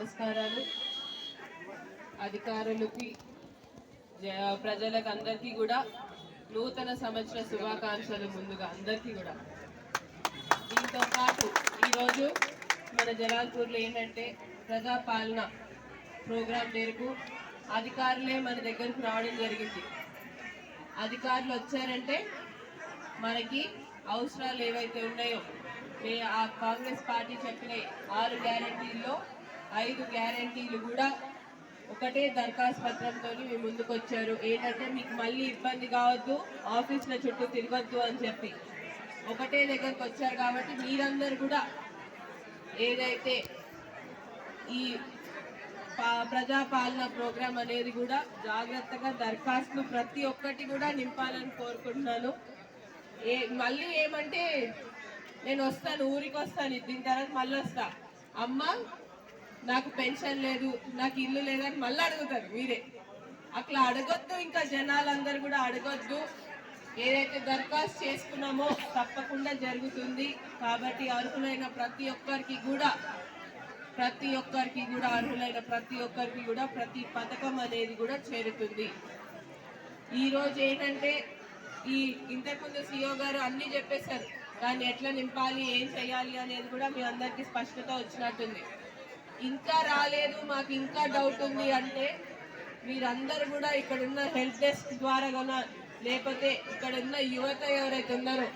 నమస్కారాలు. అధికారులకి జ- ప్రజలకు అందరికీ కూడా నూతన సంవత్సర శుభాకాంక్షలు ముందుగా అందరికీ కూడా. దీంతో పాటు ఈరోజు మన జలాల్పూర్లో ఏంటంటే ప్రజాపాలన ప్రోగ్రాం మేరకు అధికారులే మన దగ్గరకు రావడం జరిగింది. అధికారులు వచ్చారంటే మనకి అవసరాలు ఏవైతే ఉన్నాయో ఆ కాంగ్రెస్ పార్టీ చెప్పిన ఆరు గ్యారంటీల్లో ఐదు గ్యారంటీలు కూడా ఒకటే దరఖాస్తు పత్రంతో మీ ముందుకు వచ్చారు ఏంటంటే మీకు మళ్ళీ ఇబ్బంది కావద్దు ఆఫీసుల చుట్టూ తిరగద్దు అని చెప్పి. ఒకటే దగ్గరకు వచ్చారు కాబట్టి మీరందరూ కూడా ఏదైతే ఈ పా- ప్రజాపాలన ప్రోగ్రాం అనేది కూడా జాగ్రత్తగా దరఖాస్తులు ప్రతి ఒక్కటి కూడా నింపాలని కోరుకుంటున్నాను. ఏ మళ్ళీ ఏమంటే నేను వస్తాను ఊరికి వస్తాను దీని తర్వాత మళ్ళీ వస్తా. అమ్మ నాకు పెన్షన్ లేదు నాకు ఇల్లు లేదని మళ్ళీ అడుగుతారు మీరే. అట్లా అడగొద్దు ఇంకా జనాలందరూ కూడా అడగొద్దు. ఏదైతే దరఖాస్తు చేసుకున్నామో తప్పకుండా జరుగుతుంది. కాబట్టి అర్హులైన ప్రతి ఒక్కరికి కూడా ప్రతి ఒక్కరికి కూడా అర్హులైన ప్రతి ఒక్కరికి కూడా ప్రతి పథకం అనేది కూడా చేరుతుంది. ఈ రోజు ఏంటంటే ఈ ఇంతకుముందు సిఓ గారు అన్ని చెప్పేశారు. దాన్ని ఎట్లా నింపాలి ఏం చేయాలి అనేది కూడా మీ అందరికీ స్పష్టత వచ్చినట్టుంది. ఇంకా రాలేదు మాకు ఇంకా డౌట్ ఉంది అంటే మీరందరూ కూడా ఇక్కడున్న హెల్ప్ డెస్క్ ద్వారా కూడా లేకపోతే ఇక్కడున్న యువత ఎవరైతే ఉన్నారో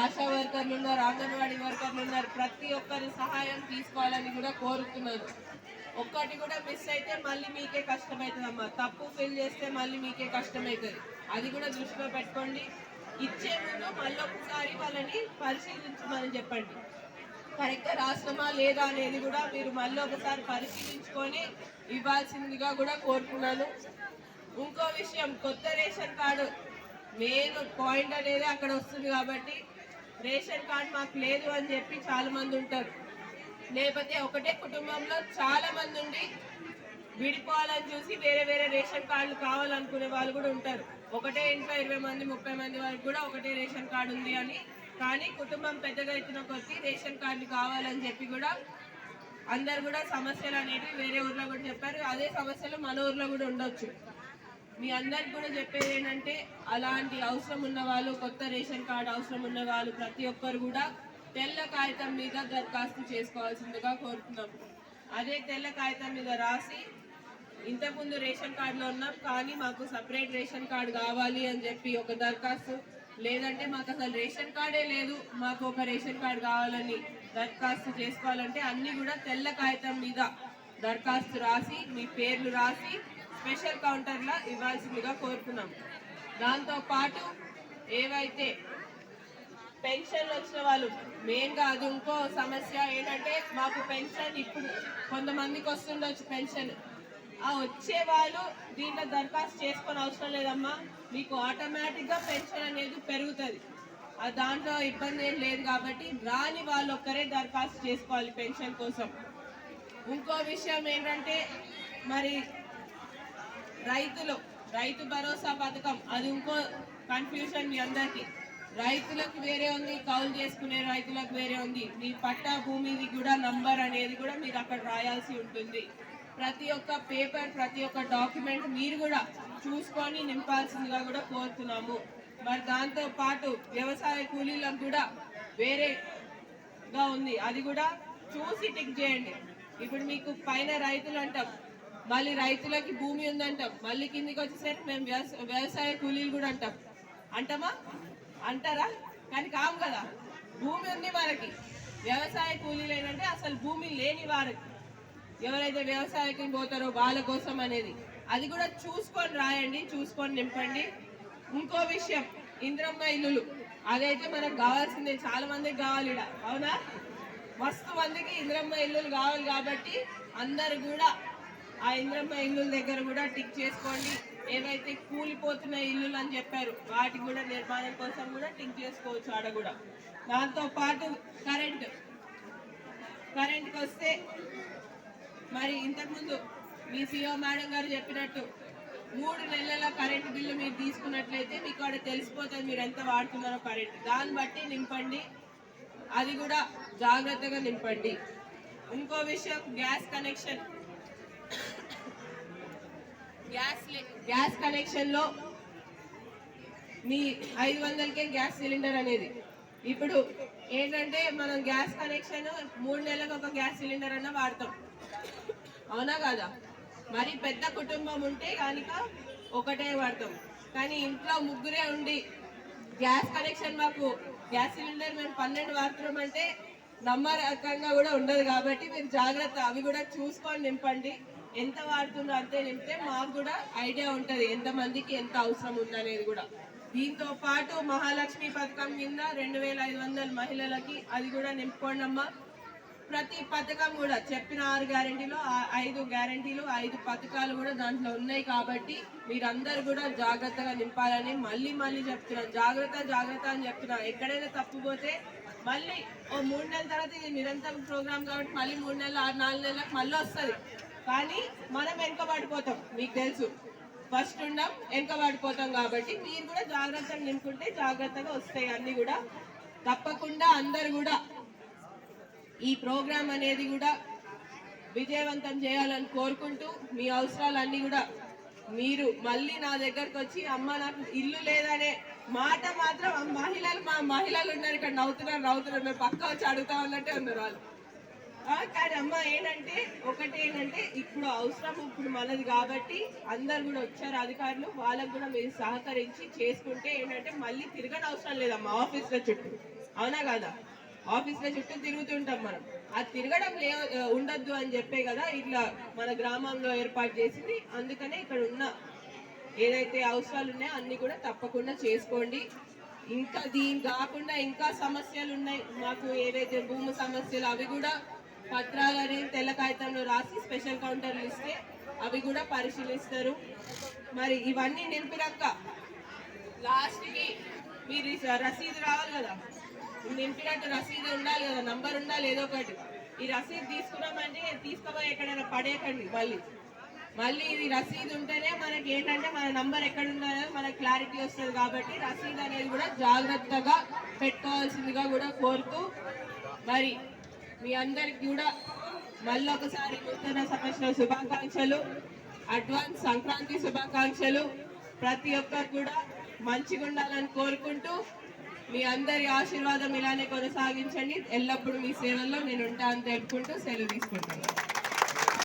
ఆశా వర్కర్లు ఉన్నారు అంగన్వాడీ వర్కర్లు ఉన్నారు ప్రతి ఒక్కరి సహాయం తీసుకోవాలని కూడా కోరుతున్నాను ఒక్కటి కూడా మిస్ అయితే మళ్ళీ మీకే కష్టమవుతుందమ్మా తప్పు ఫిల్ చేస్తే మళ్ళీ మీకే కష్టమవుతుంది అది కూడా దృష్టిలో పెట్టుకోండి. ఇచ్చే ముందు మళ్ళీ ఒకసారి వాళ్ళని పరిశీలించమని చెప్పండి. కరెక్ట్గా రాసినమా లేదా అనేది కూడా మీరు మళ్ళీ ఒకసారి పరిశీలించుకొని ఇవ్వాల్సిందిగా కూడా కోరుకున్నాను. ఇంకో విషయం కొత్త రేషన్ కార్డు మెయిన్ పాయింట్ అనేది అక్కడ వస్తుంది కాబట్టి రేషన్ కార్డు మాకు లేదు అని చెప్పి చాలామంది ఉంటారు. లేకపోతే ఒకటే కుటుంబంలో చాలామంది ఉండి విడిపోవాలని చూసి వేరే వేరే రేషన్ కార్డులు కావాలనుకునే వాళ్ళు కూడా ఉంటారు. ఒకటే ఇంట్లో ఇరవై మంది ముప్పై మంది వరకు కూడా ఒకటే రేషన్ కార్డు ఉంది అని కానీ కుటుంబం పెద్దగా ఎత్తున కొద్దీ రేషన్ కార్డు కావాలని చెప్పి కూడా అందరు కూడా సమస్యలు అనేటివి వేరే ఊర్లో కూడా చెప్పారు. అదే సమస్యలు మన ఊర్లో కూడా ఉండొచ్చు. మీ అందరికి కూడా చెప్పేది ఏంటంటే అలాంటి అవసరం ఉన్న వాళ్ళు కొత్త రేషన్ కార్డు అవసరం ఉన్న వాళ్ళు ప్రతి ఒక్కరు కూడా తెల్ల కాగితం మీద దరఖాస్తు చేసుకోవాల్సిందిగా కోరుతున్నాం. అదే తెల్ల కాగితం మీద రాసి ఇంతకుముందు రేషన్ కార్డులో ఉన్నాం కానీ మాకు సపరేట్ రేషన్ కార్డు కావాలి అని చెప్పి ఒక దరఖాస్తు లేదంటే మాకు అసలు రేషన్ కార్డే లేదు. మాకు ఒక రేషన్ కార్డు కావాలని దరఖాస్తు చేసుకోవాలంటే అన్ని కూడా తెల్ల కాగితం మీద దరఖాస్తు రాసి మీ పేర్లు రాసి స్పెషల్ కౌంటర్లో ఇవ్వాల్సిందిగా కోరుతున్నాం. దాంతో పాటు ఏవైతే పెన్షన్ వచ్చిన వాళ్ళు మెయిన్గా అది ఇంకో సమస్య ఏంటంటే మాకు పెన్షన్ ఇప్పుడు కొంతమందికి వస్తుండొచ్చు పెన్షన్. ఆ వచ్చే వాళ్ళు దీంట్లో దరఖాస్తు చేసుకొని అవసరం లేదమ్మా. మీకు ఆటోమేటిక్గా పెన్షన్ అనేది పెరుగుతుంది. ఆ దాంట్లో ఇబ్బంది ఏం లేదు కాబట్టి రాని వాళ్ళు ఒక్కరే దరఖాస్తు చేసుకోవాలి పెన్షన్ కోసం. ఇంకో విషయం ఏంటంటే మరి రైతులు రైతు భరోసా పథకం అది ఇంకో కన్ఫ్యూజన్ మీ అందరికీ. రైతులకు వేరే ఉంది కౌలు చేసుకునే రైతులకు వేరే ఉంది. మీ పట్టా భూమిది కూడా నంబర్ అనేది కూడా మీరు అక్కడ రాయాల్సి ఉంటుంది. ప్రతి ఒక్క పేపర్ ప్రతి ఒక్క డాక్యుమెంట్ మీరు కూడా చూసుకొని నింపాల్సిందిగా కూడా కోరుతున్నాము. మరి దాంతో పాటు వ్యవసాయ కూలీలకు కూడా వేరేగా ఉంది. అది కూడా చూసి టిక్ చేయండి. ఇప్పుడు మీకు పైన రైతులు అంటాం మళ్ళీ రైతులకి భూమి ఉందంటాం మళ్ళీ కిందికి వచ్చేసరికి మేము వ్యవసాయ కూలీలు కూడా అంటాం. అంటామా? అంటారా? కానీ కాము కదా. భూమి ఉంది మనకి. వ్యవసాయ కూలీలు ఏంటంటే అసలు భూమి లేని వారికి ఎవరైతే వ్యవసాయకి పోతారో వాళ్ళ కోసం అనేది. అది కూడా చూసుకొని రాయండి చూసుకొని నింపండి. ఇంకో విషయం ఇంద్రమ్మ ఇల్లులు. అదైతే మనకు కావాల్సిందే చాలా మందికి కావాలి ఈడ. అవునా? మస్తు మందికి ఇంద్రమ్మ ఇల్లులు కావాలి కాబట్టి అందరు కూడా ఆ ఇంద్రమ్మ ఇల్లుల దగ్గర కూడా టిక్ చేసుకోండి. ఏవైతే కూలిపోతున్న ఇల్లులు అని చెప్పారు వాటి కూడా నిర్మాణం కోసం కూడా టిక్ చేసుకోవచ్చు ఆడ కూడా. దాంతో పాటు కరెంట్. కరెంట్కి వస్తే మరి ఇంతకుముందు మీ సిఓ మేడం గారు చెప్పినట్టు మూడు నెలల కరెంట్ బిల్లు మీరు తీసుకున్నట్లయితే మీకు అక్కడ తెలిసిపోతుంది మీరు ఎంత వాడుతున్నారో కరెంట్. దాన్ని బట్టి నింపండి. అది కూడా జాగ్రత్తగా నింపండి. ఇంకో విషయం గ్యాస్ కనెక్షన్. గ్యాస్ లే- గ్యాస్ కనెక్షన్లో మీ ఐదు వందలకే గ్యాస్ సిలిండర్ అనేది. ఇప్పుడు ఏంటంటే మనం గ్యాస్ కనెక్షన్ మూడు నెలలకు ఒక గ్యాస్ సిలిండర్ అన్న వాడతాం. అవునా కాదా? మరి పెద్ద కుటుంబం ఉంటే కనుక ఒకటే వాడతాం. కానీ ఇంట్లో ముగ్గురే ఉండి గ్యాస్ కనెక్షన్ మాకు గ్యాస్ సిలిండర్ మేము పన్నెండు వాడుతున్నాం అంటే నమ్మరకంగా కూడా ఉండదు కాబట్టి మీరు జాగ్రత్త అవి కూడా చూసుకొని నింపండి. ఎంత వాడుతుందో అంతే నింపితే మాకు కూడా ఐడియా ఉంటుంది ఎంతమందికి ఎంత అవసరం ఉందనేది కూడా. దీంతో పాటు మహాలక్ష్మి పథకం కింద రెండు వేల ఐదు వందల మహిళలకి అది కూడా నింపుకోండి అమ్మా ప్రతి పథకం కూడా చెప్పిన ఆరు గ్యారంటీలో ఐదు గ్యారెంటీలు ఐదు పథకాలు కూడా దాంట్లో ఉన్నాయి కాబట్టి మీరందరూ కూడా జాగ్రత్తగా నింపాలని మళ్ళీ మళ్ళీ చెప్తున్నాను. జాగ్రత్త జాగ్రత్త అని చెప్తున్నాను ఎక్కడైనా తప్పుపోతే మళ్ళీ ఓ మూడు నెలల తర్వాత ఇది నిరంతరం ప్రోగ్రామ్ కాబట్టి మళ్ళీ మూడు నెలలు ఆరు నాలుగు నెలలకు మళ్ళీ వస్తుంది. కానీ మనం వెనుకబడిపోతాం మీకు తెలుసు. ఫస్ట్ ఉండం వెనుకబడిపోతాం కాబట్టి మీరు కూడా జాగ్రత్తగా నింపుకుంటే జాగ్రత్తగా వస్తాయి అన్నీ కూడా. తప్పకుండా అందరు కూడా ఈ ప్రోగ్రాం అనేది కూడా విజయవంతం చేయాలని కోరుకుంటూ మీ అవసరాలన్నీ కూడా మీరు మళ్ళీ నా దగ్గరకు వచ్చి అమ్మ నాకు ఇల్లు లేదనే మాట మాత్రం ఆ మహిళలు మా మహిళలు ఉన్నారు ఇక్కడ నవ్వుతున్నారు నవ్వుతున్నారు. మేము పక్క వచ్చి అడుగుతా ఉన్నట్టే ఉన్నారు వాళ్ళు. కానీ అమ్మ ఏంటంటే ఒకటి ఏంటంటే ఇప్పుడు అవసరం ఇప్పుడు మనది కాబట్టి అందరు కూడా వచ్చారు అధికారులు వాళ్ళకు కూడా మీరు సహకరించి చేసుకుంటే ఏంటంటే మళ్ళీ తిరగని అవసరం లేదమ్మా ఆఫీస్ల చుట్టూ. అవునా కదా? ఆఫీస్ల చుట్టూ తిరుగుతుంటాం మనం. అది తిరగడం లే ఉండొద్దు అని చెప్పే కదా ఇట్లా మన గ్రామంలో ఏర్పాటు చేసింది. అందుకనే ఇక్కడ ఉన్న ఏదైతే అవసరాలు ఉన్నాయో అన్ని కూడా తప్పకుండా చేసుకోండి. ఇంకా దీని కాకుండా ఇంకా సమస్యలు ఉన్నాయి. మాకు ఏవైతే భూమి సమస్యలు అవి కూడా పత్రాలని తెల్ల కాగితంలో రాసి స్పెషల్ కౌంటర్లు ఇస్తే అవి కూడా పరిశీలిస్తారు. మరి ఇవన్నీ నింపినాక లాస్ట్కి మీరు రసీదు రావాలి కదా. నింపినట్టు రసీదు ఉండాలి కదా నంబర్ ఉండాలి ఏదో ఒకటి. ఈ రసీదు తీసుకున్నామంటే తీసుకోబోయి ఎక్కడైనా పడేయకండి మళ్ళీ. మళ్ళీ ఇది రసీదు ఉంటేనే మనకి ఏంటంటే మన నంబర్ ఎక్కడ ఉండాలో మనకి క్లారిటీ వస్తుంది కాబట్టి రసీదు అనేది కూడా జాగ్రత్తగా పెట్టుకోవాల్సిందిగా కూడా కోరుతూ మరి మీ అందరికి కూడా మళ్ళీ ఒకసారి నూతన సంవత్సరం శుభాకాంక్షలు అడ్వాన్స్ సంక్రాంతి శుభాకాంక్షలు. ప్రతి ఒక్కరు కూడా మంచిగా ఉండాలని కోరుకుంటూ మీ అందరి ఆశీర్వాదం ఇలానే కొనసాగించండి. ఎల్లప్పుడూ మీ సేవల్లో నేను ఉంటాను తెలుపుకుంటూ సెలవు తీసుకుంటాను